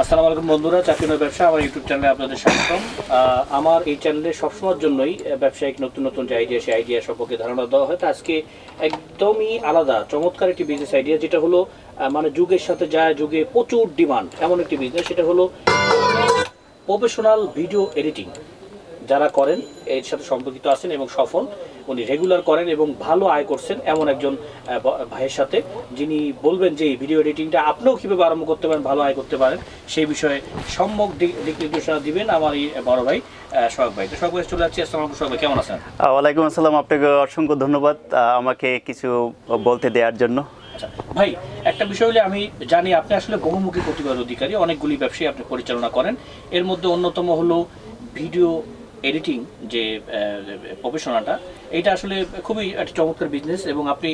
আসসালামু আলাইকুম বন্ধুরা, চাকরি নয় ব্যবসা, আমার ইউটিউব চ্যানেলে আপনাদের স্বাগতম। আমার এই চ্যানেলে সবসময়ের জন্যই ব্যবসায়িক নতুন নতুন যে আইডিয়া সেই আইডিয়া সম্পর্কে ধারণা দেওয়া হয়। তা আজকে একদমই আলাদা, চমৎকার একটি বিজনেস আইডিয়া যেটা হলো মানে যুগের সাথে যায়, যুগে প্রচুর ডিমান্ড এমন একটি বিজনেস সেটা হলো প্রফেশনাল ভিডিও এডিটিং যারা করেন এর সাথে সম্পর্কিত আছেন এবং সফল উনি রেগুলার করেন এবং ভালো আয় করছেন এমন একজন ভাইয়ের সাথে যিনি বলবেন যে এই ভিডিও এডিটিংটা আপনিও কীভাবে আরম্ভ করতে পারেন ভালো আয় করতে পারেন সেই বিষয়ে সম্যক দিক নির্দেশনা দিবেন আমার এই বড় ভাই সোহাগ ভাই। তো সোহাগ ভাই চলে যাচ্ছি। আসসালাম সোহাগ ভাই কেমন আছেন? ওয়ালাইকুম আসসালাম। আপনাকে অসংখ্য ধন্যবাদ আমাকে কিছু বলতে দেওয়ার জন্য। আচ্ছা ভাই একটা বিষয় হলে আমি জানি আপনি আসলে বহুমুখী প্রতিভার অধিকারী অনেকগুলি ব্যবসায়ী আপনি পরিচালনা করেন। এর মধ্যে অন্যতম হলো ভিডিও এডিটিং যে প্রফেশনালটা এটা আসলে খুবই একটা চমৎকার বিজনেস এবং আপনি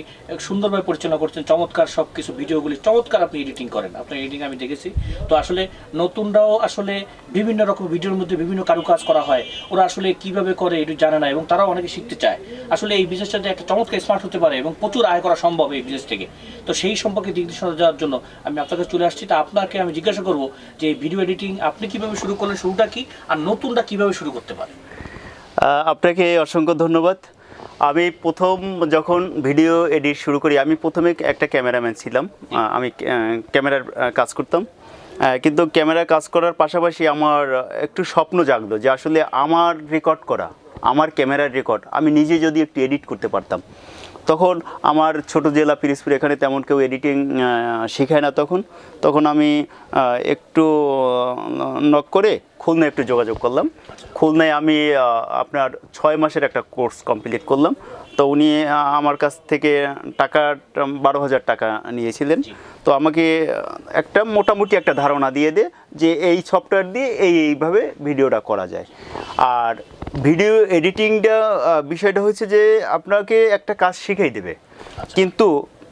সুন্দরভাবে পরিচালনা করছেন, চমৎকার সব কিছু ভিডিওগুলি চমৎকার আপনি এডিটিং করেন। আপনার এডিটিং আমি দেখেছি। তো আসলে নতুনরাও আসলে বিভিন্ন রকম ভিডিওর মধ্যে বিভিন্ন কারুকাজ করা হয়। ওরা আসলে কীভাবে করে এটা জানে না এবং তারাও অনেকে শিখতে চায়। আসলে এই বিজনেসটাতে একটা চমৎকার স্মার্ট হতে পারে এবং প্রচুর আয় করা সম্ভব এই বিজনেস থেকে। তো সেই সম্পর্কে দিক নির্দেশনা দেওয়ার জন্য আমি আপনার কাছে চলে আসছি। তা আপনাকে আমি জিজ্ঞাসা করব যে ভিডিও এডিটিং আপনি কীভাবে শুরু করলেন, শুরুটা কি? আর নতুনটা কীভাবে শুরু করতে পারে? আপনাকে অসংখ্য ধন্যবাদ। আমি প্রথম যখন ভিডিও এডিট শুরু করি, আমি প্রথমে একটা ক্যামেরাম্যান ছিলাম। আমি ক্যামেরার কাজ করতাম। কিন্তু ক্যামেরা কাজ করার পাশাপাশি আমার একটু স্বপ্ন জাগলো যে আসলে আমার রেকর্ড করা আমার ক্যামেরার রেকর্ড আমি নিজে যদি একটু এডিট করতে পারতাম। তখন আমার ছোট জেলা পিরিজপুর এখানে তেমন কেউ এডিটিং শেখায় না তখন। তখন আমি একটু নক করে খুলনায় একটু যোগাযোগ করলাম। খুলনায় আমি আপনার ছয় মাসের একটা কোর্স কমপ্লিট করলাম। তো উনি আমার কাছ থেকে টাকা বারো হাজার টাকা নিয়েছিলেন। তো আমাকে একটা মোটামুটি একটা ধারণা দিয়ে দে যে এই সফটওয়্যার দিয়ে এই এইভাবে ভিডিওটা করা যায়। আর ভিডিও এডিটিংটা বিষয়টা হচ্ছে যে আপনাকে একটা কাজ শিখিয়ে দেবে। কিন্তু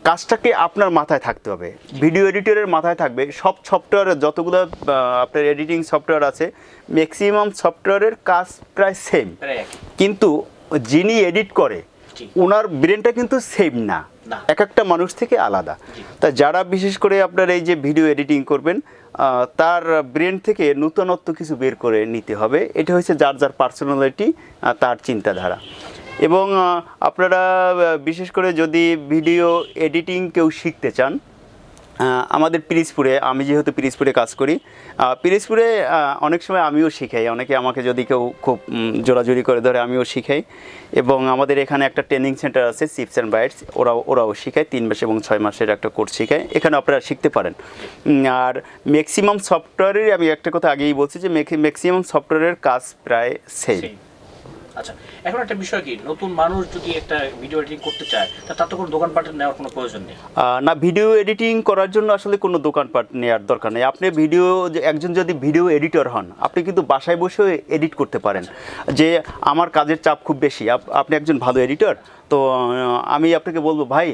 কাজটাকে আপনার মাথায় থাকতে হবে। ভিডিও এডিটরের মাথায় থাকবে। সব সফটওয়্যার যতগুলো আপনার এডিটিং সফটওয়্যার আছে ম্যাক্সিমাম সফটওয়্যারের কাজ প্রায় সেম কিন্তু যিনি এডিট করে ওনার ব্রেনটা কিন্তু সেম না না। এক একটা মানুষ থেকে আলাদা। তা যারা বিশেষ করে আপনার এই যে ভিডিও এডিটিং করবেন তার ব্রেন থেকে নূতনত্ব কিছু বের করে নিতে হবে। এটা হচ্ছে যার যার পার্সোনালিটি তার চিন্তাধারা। এবং আপনারা বিশেষ করে যদি ভিডিও এডিটিং কেউ শিখতে চান আমাদের পিরিজপুরে, আমি যেহেতু পিরিজপুরে কাজ করি পিরিজপুরে অনেক সময় আমিও শিখাই। অনেকে আমাকে যদি কেউ খুব জোরাজুরি করে ধরে, আমিও শিখাই। এবং আমাদের এখানে একটা ট্রেনিং সেন্টার আছে চিপস অ্যান্ড বাইটস ওরাও ওরাও শেখায়। তিন মাস এবং ছয় মাসের একটা কোর্স শেখায়। এখানে আপনারা শিখতে পারেন। আর ম্যাক্সিমাম সফটওয়্যারের আমি একটা কথা আগেই বলছি যে ম্যাক্সিমাম সফটওয়্যারের কাজ প্রায় Same. আচ্ছা এখন একটা বিষয় কি? নতুন মানুষ যদি একটা ভিডিও এডিটিং করতে চায়, তা তার তো কোনো দোকানপাট নেওয়ার কোনো প্রয়োজন নেই। না ভিডিও এডিটিং করার জন্য আসলে কোনো দোকানপাট নেওয়ার দরকার নেই। আপনি ভিডিও একজন যদি ভিডিও এডিটর হন, আপনি কিন্তু বাসায় বসেও এডিট করতে পারেন। যে আমার কাজের চাপ খুব বেশি, আপ- আপনি একজন ভালো এডিটর তো আমি আপনাকে বলব ভাই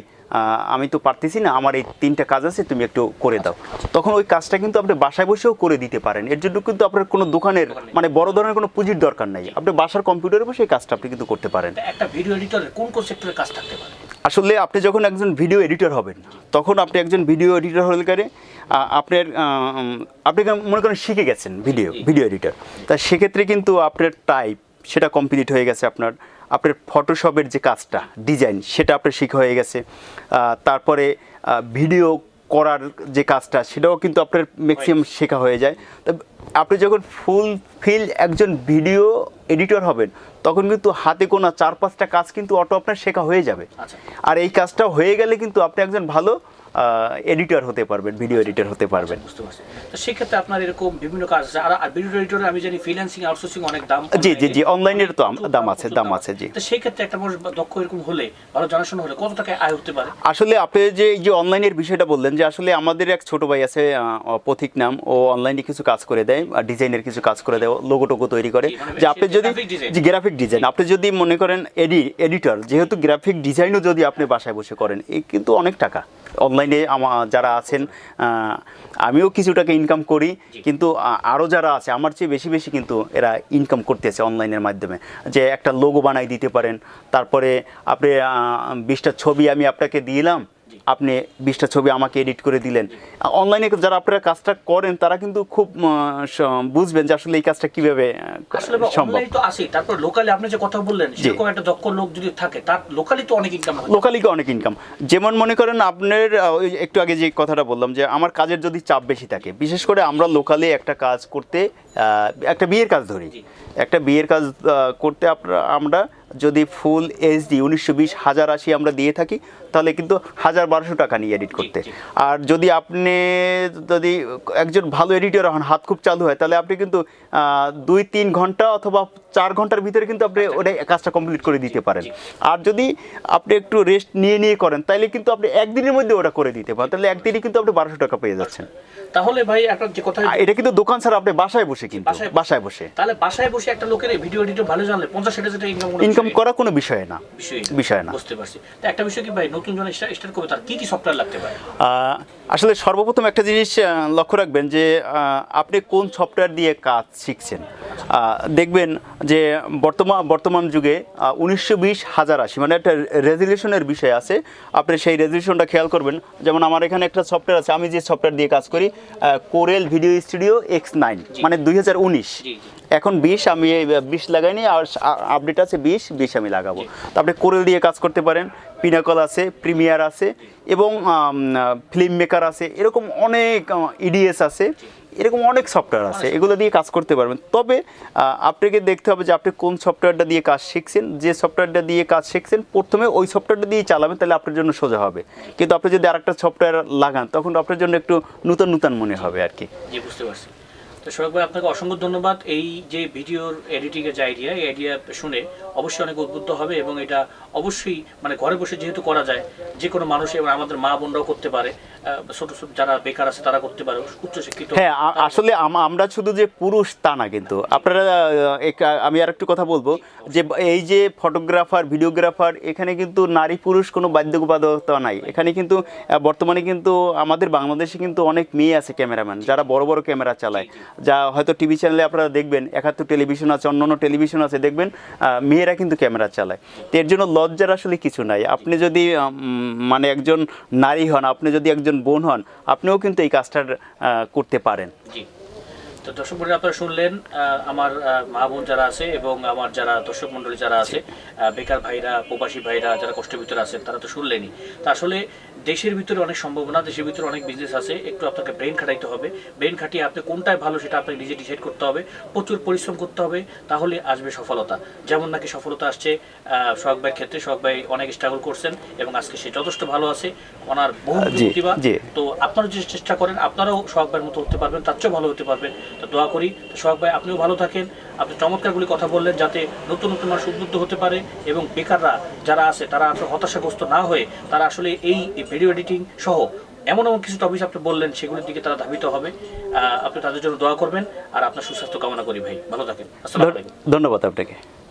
আমি তো পারতেছি না আমার এই তিনটা কাজ আছে তুমি একটু করে দাও। তখন ওই কাজটা কিন্তু আপনি বাসায় বসেও করে দিতে পারেন। এর জন্য কিন্তু আপনার কোনো দোকানের মানে বড় ধরনের কোনো পুঁজির দরকার নেই। আপনি বাসার কম্পিউটারে বসে এই কাজটা আপনি কিন্তু করতে পারেন। একটা ভিডিও এডিটরের কোন কোন সেক্টরে কাজ থাকতে পারে? আসলে আপনি যখন একজন ভিডিও এডিটর হবেন তখন আপনি একজন ভিডিও এডিটর হলে কারে আপনার আপনি মনে করেন শিখে গেছেন ভিডিও ভিডিও এডিটর তা সেক্ষেত্রে কিন্তু আপনার টাইপ সেটা কমপ্লিট হয়ে গেছে আপনার আপনার ফটোশপের যে কাজটা ডিজাইন সেটা আপনার শিখা হয়ে গেছে। তারপরে ভিডিও করার যে কাজটা সেটাও কিন্তু আপনার ম্যাক্সিমাম শেখা হয়ে যায়। তা আপনি যখন ফুল ফিল একজন ভিডিও এডিটর হবেন তখন কিন্তু হাতে গোনা চার পাঁচটা কাজ কিন্তু অটো আপনার শেখা হয়ে যাবে। আচ্ছা। আর এই কাজটা হয়ে গেলে কিন্তু আপনি একজন ভালো এডিটর হতে পারবেন ভিডিও এডিটর হতে পারবেন। বুঝতে পারছি। তো সেক্ষেত্রে আপনার এরকম বিভিন্ন কাজ আর ভিডিও এডিটরে আমি জানি ফ্রিল্যান্সিং আউটসোর্সিং অনেক দাম জি জি জি। অনলাইনের তো দাম আছে দাম আছে জি। তো সেই ক্ষেত্রে একটা মানুষ দক্ষ এরকম হলে ভালো জানাশোনা হলে কত টাকায় আয় উঠতে পারে? আসলে আপনি যে এই যে অনলাইনের বিষয়টা বললেন যে আসলে আমাদের এক ছোট ভাই আছে পথিক নাম ও অনলাইনে কিছু কাজ করে দেয় ডিজাইনের কিছু কাজ করে দেয় লোগো টোগো তৈরি করে। মানে যে আপনি যদি যে গ্রাফিক ডিজাইন আপনি যদি মনে করেন এডি এডিটর যেহেতু গ্রাফিক ডিজাইনও যদি আপনি বাসায় বসে করেন এই কিন্তু অনেক টাকা অনলাইনে আমার যারা আছেন আমিও কিছুটাকে ইনকাম করি কিন্তু আরও যারা আছে আমার চেয়ে বেশি বেশি কিন্তু এরা ইনকাম করতেছে অনলাইনের মাধ্যমে। যে একটা লোগো বানাই দিতে পারেন তারপরে আপনি বিশটা ছবি আমি আপনাকে দিলাম আপনি বিশটা ছবি আমাকে এডিট করে দিলেন। অনলাইনে যারা আপনারা কাজটা করেন তারা কিন্তু খুব বুঝবেন যে আসলে এই কাজটা কীভাবে সম্ভব। তো আছে তারপর লোকালি আপনি যে কথা বললেন সেরকম একটা দক্ষ লোক যদি থাকে তার লোকালি তো অনেক ইনকাম লোকালিকে অনেক ইনকাম যেমন মনে করেন আপনার ওই একটু আগে যে কথাটা বললাম যে আমার কাজের যদি চাপ বেশি থাকে বিশেষ করে আমরা লোকালি একটা কাজ করতে একটা বিয়ের কাজ ধরি। একটা বিয়ের কাজ করতে আপনারা আমরা যদি ফুল এইচডি উনিশশো বিশ হাজার আশি আমরা দিয়ে থাকি তাহলে কিন্তু হাজার বারোশো টাকা নিয়ে এডিট করতে। আর যদি আপনি যদি একজন ভালো এডিটর হন হাত খুব চালু হয় তাহলে আপনি কিন্তু দুই তিন ঘণ্টা অথবা চার ঘণ্টার ভিতরে কিন্তু আপনি ওটা কাজটা কমপ্লিট করে দিতে পারেন। আর যদি আপনি একটু রেস্ট নিয়ে নিয়ে করেন তাহলে কিন্তু আপনি একদিনের মধ্যে ওটা করে দিতে পারেন তাহলে একদিনই কিন্তু আপনি বারোশো টাকা পেয়ে যাচ্ছেন। তাহলে ভাই একটা যে কথা এটা কিন্তু দোকান ছাড়া আপনি বাসায় বসে কিন্তু বাসায় বসে। তাহলে বাসায় বসে একটা লোকের ভিডিও এডিটর ভালো জানলে পঞ্চাশ ষাট হাজার টাকা ইনকাম ইনকাম করা কোনো বিষয় না। বিষয় না। বুঝতে পারছি। একটা বিষয় কি ভাই নতুন জন স্টার্ট করবে তার কি কি সফটওয়্যার লাগতে পারে? আসলে সর্বপ্রথম একটা জিনিস লক্ষ্য রাখবেন যে আপনি কোন সফটওয়্যার দিয়ে কাজ শিখছেন? দেখবেন যে বর্তমান বর্তমান যুগে উনিশশো বিশ হাজার আশি মানে একটা রেজলিউশনের বিষয় আছে। আপনি সেই রেজলিউশনটা খেয়াল করবেন। যেমন আমার এখানে একটা সফটওয়্যার আছে আমি যে সফটওয়্যার দিয়ে কাজ করি Corel video studio X nine মানে দুই হাজার উনিশ। এখন বিষ আমি বিশ লাগাইনি আর আপডেট আছে বিষ বিষ আমি লাগাবো। তো আপনি কোরেল দিয়ে কাজ করতে পারেন পিনাকল আছে প্রিমিয়ার আছে এবং ফিল্ম মেকার আছে এরকম অনেক ইডিএস আছে এরকম অনেক সফটওয়্যার আছে এগুলো দিয়ে কাজ করতে পারবেন। তবে আপনাকে দেখতে হবে যে আপনি কোন সফটওয়্যারটা দিয়ে কাজ শিখছেন যে সফটওয়্যারটা দিয়ে কাজ শিখছেন প্রথমে ওই সফটওয়্যারটা দিয়ে চালাবেন তাহলে আপনার জন্য সোজা হবে। কিন্তু আপনি যদি আরেকটা সফটওয়্যার লাগান তখন আপনার জন্য একটু নূতন নূতন মনে হবে আর কি। বুঝতে পারছি। তো সৌরভ ভাই আপনাকে অসংখ্য ধন্যবাদ। এই যে ভিডিওর এডিটিং এর যে আইডিয়া এই আইডিয়া শুনে অবশ্যই অনেক উদ্বুদ্ধ হবে এবং এটা অবশ্যই মানে ঘরে বসে যেহেতু করা যায় যে কোনো মানুষ এবং আমাদের মা বোনরাও করতে পারে ছোট ছোট যারা বেকার আছে তারা করতে পারে উচ্চশিক্ষিত হ্যাঁ আসলে আমরা শুধু যে পুরুষ তা না কিন্তু। আপনারা আমি আর একটু কথা বলব যে এই যে ফটোগ্রাফার ভিডিওগ্রাফার এখানে কিন্তু নারী পুরুষ কোনো বাধ্যবাধকতা নাই। এখানে কিন্তু বর্তমানে কিন্তু আমাদের বাংলাদেশে কিন্তু অনেক মেয়ে আছে ক্যামেরাম্যান যারা বড় বড় ক্যামেরা চালায়। যা হয়তো টিভি চ্যানেলে আপনারা দেখবেন, একাত্তর টেলিভিশন আছে অন্য টেলিভিশন আছে, দেখবেন মেয়েরা কিন্তু ক্যামেরা চালায়। তো এর জন্য লজ্জার আসলে কিছু নাই। আপনি যদি মানে একজন নারী হন, আপনি যদি একজন বোন হন, আপনিও কিন্তু এই কাজটা করতে পারেন। জি। তো দর্শক মন্ডলী আপনারা শুনলেন আমার মা বোন যারা আছে এবং আমার যারা দর্শক মন্ডলী যারা আছে বেকার ভাইরা প্রবাসী ভাইরা যারা কষ্টের ভিতরে আছেন তারা তো শুনলেনই। তা আসলে দেশের ভিতরে অনেক সম্ভাবনা দেশের ভিতরে অনেক বিজনেস আছে একটু আপনাকে ব্রেন খাটাইতে হবে। ব্রেন খাটিয়ে আপনি কোনটায় ভালো সেটা আপনাকে নিজে ডিসাইড করতে হবে প্রচুর পরিশ্রম করতে হবে তাহলে আসবে সফলতা। যেমন নাকি সফলতা আসছে আহ, সোহাগ ভাইয়ের ক্ষেত্রে সোহাগ ভাই অনেক স্ট্রাগল করছেন এবং আজকে সে যথেষ্ট ভালো আছে ওনার বহু প্রতিভা। তো আপনারা যদি চেষ্টা করেন আপনারাও সোহাগ ভাইয়ের মতো হতে পারবেন তার চেয়েও ভালো হতে পারবেন। তো দোয়া করি। তো সোহাগ ভাই আপনিও ভালো থাকেন। আপনি চমৎকারগুলি কথা বললেন যাতে নতুন নতুন মানুষ উদ্বুদ্ধ হতে পারে এবং বেকাররা যারা আছে তারা আসলে হতাশাগ্রস্ত না হয়ে তারা আসলে এই ভিডিও এডিটিং সহ এমন এমন কিছু টপিক আপনি বললেন সেগুলির দিকে তারা ধাবিত হবে। আহ, আপনি তাদের জন্য দোয়া করবেন। আর আপনার সুস্বাস্থ্য কামনা করি ভাই। ভালো থাকেন। আসসালামু আলাইকুম। ধন্যবাদ আপনাকে।